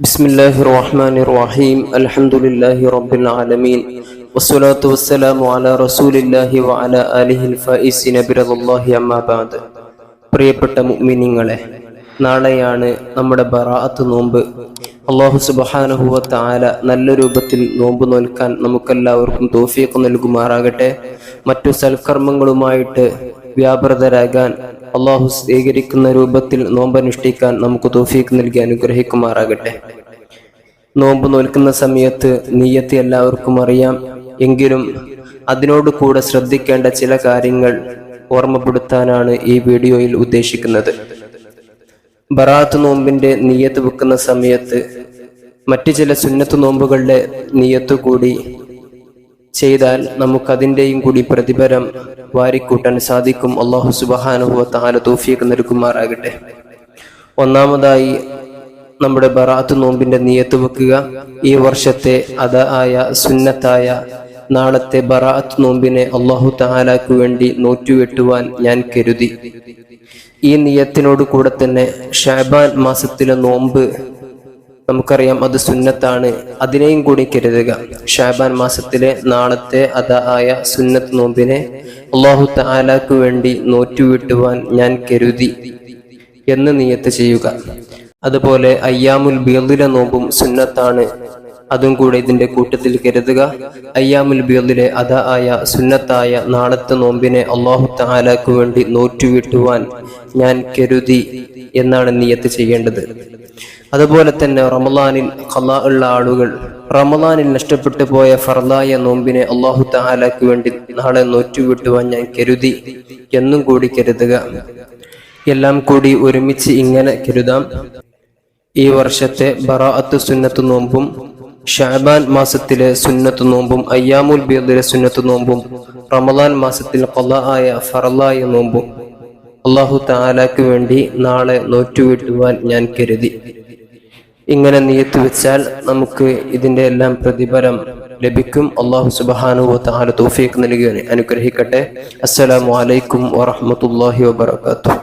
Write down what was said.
بسم الله الرحمن الرحيم الحمد لله رب العالمين والصلاة والسلام على رسول الله وعلى آله الفائزين برضا الله أما بعد പ്രിയപ്പെട്ട മുഅ്മിനീങ്ങളെ നാളെയാണ് നമ്മുടെ ബറാഅത്ത് നോമ്പ് അള്ളാഹു സുബഹാനഹുവ താല നല്ല രൂപത്തിൽ നോമ്പ് നോൽക്കാൻ നമുക്കെല്ലാവർക്കും തോഫിയൊക്കെ നൽകുമാറാകട്ടെ മറ്റു സൽക്കർമ്മങ്ങളുമായിട്ട് വ്യാപൃതരാകാൻ അള്ളാഹു സ്വീകരിക്കുന്ന രൂപത്തിൽ നോമ്പനുഷ്ഠിക്കാൻ നമുക്ക് തോഫീക്ക് നൽകി അനുഗ്രഹിക്കുമാറാകട്ടെ. നോമ്പ് നോൽക്കുന്ന സമയത്ത് നീയത്ത് എല്ലാവർക്കും അറിയാം. എങ്കിലും അതിനോട് കൂടെ ശ്രദ്ധിക്കേണ്ട ചില കാര്യങ്ങൾ ഓർമ്മപ്പെടുത്താനാണ് ഈ വീഡിയോയിൽ ഉദ്ദേശിക്കുന്നത്. ബറാത്ത് നോമ്പിന്റെ നീയത്ത് വെക്കുന്ന സമയത്ത് മറ്റു ചില സുന്നത്ത് നോമ്പുകളുടെ നീയത്ത് കൂടി ചെയ്താൽ നമുക്കതിന്റെയും കൂടി പ്രതിഫലം വാരിക്കൂട്ടാൻ സാധിക്കും. അള്ളാഹു സുബഹാനുഭവ താല തൂഫിയൊക്കെ നൽകുമാറാകട്ടെ. ഒന്നാമതായി നമ്മുടെ ബറാത്ത് നോമ്പിന്റെ നീയത്ത് വെക്കുക. ഈ വർഷത്തെ അത ആയ സുന്നത്തായ നാളത്തെ ബറാത്ത് നോമ്പിനെ അള്ളാഹു താലാക്ക് വേണ്ടി നോറ്റുവെട്ടുവാൻ ഞാൻ കരുതി. ഈ നിയത്തിനോട് കൂടെ തന്നെ ഷാബാൻ മാസത്തിലെ നോമ്പ് നമുക്കറിയാം അത് സുന്നത്താണ്. അതിനെയും കൂടി കരുതുക. ഷാബാൻ മാസത്തിലെ നാളത്തെ അത ആയ സുന്നത്ത് നോമ്പിനെ അള്ളാഹു താലാക്കു വേണ്ടി നോറ്റുവിട്ടുവാൻ ഞാൻ കരുതി എന്ന് നിയത്ത് ചെയ്യുക. അതുപോലെ അയ്യാമുൽ ബിയലിലെ നോമ്പും സുന്നത്താണ്. അതും കൂടെ ഇതിന്റെ കൂട്ടത്തിൽ കരുതുക. അയ്യാമുൽ ബിയലിലെ അത ആയ സുന്നത്തായ നാളത്തെ നോമ്പിനെ അള്ളാഹു താലാക്കു വേണ്ടി നോറ്റുവിട്ടുവാൻ ഞാൻ കരുതി എന്നാണ് നിയത്ത് ചെയ്യേണ്ടത്. അതുപോലെ തന്നെ റമലാനിൽ ഖലാ ഉള്ള ആളുകൾ റമലാനിൽ നഷ്ടപ്പെട്ടു പോയ ഫർദായ നോമ്പിനെ അള്ളാഹു താലാക്ക് വേണ്ടി നാളെ നോറ്റുവിട്ടുവാൻ ഞാൻ കരുതി. എന്നും കൂടി കരുതുക. എല്ലാം കൂടി ഒരുമിച്ച് ഇങ്ങനെ കരുതാം. ഈ വർഷത്തെ ബറാഅത്ത് സുന്നത്ത് നോമ്പും ഷാബാൻ മാസത്തിലെ സുന്നത്ത് നോമ്പും അയ്യാമുൽ ബീദിലെ സുന്നത്ത് നോമ്പും റമലാൻ മാസത്തിൽ ഖലാ ആയ ഫറലായ നോമ്പും അള്ളാഹു താലാക്ക് വേണ്ടി നാളെ നോറ്റുവിട്ടുവാൻ ഞാൻ കരുതി. ഇങ്ങനെ നീയത്ത് വെച്ചാൽ നമുക്ക് ഇതിന്റെ എല്ലാം പ്രതിഫലം ലഭിക്കും. അള്ളാഹു സുബാനു താല തോഫീക്ക് നൽകി അനുഗ്രഹിക്കട്ടെ. അസ്സലാമു അലൈക്കും വറഹമത്തല്ലാഹി വബർക്കാത്തു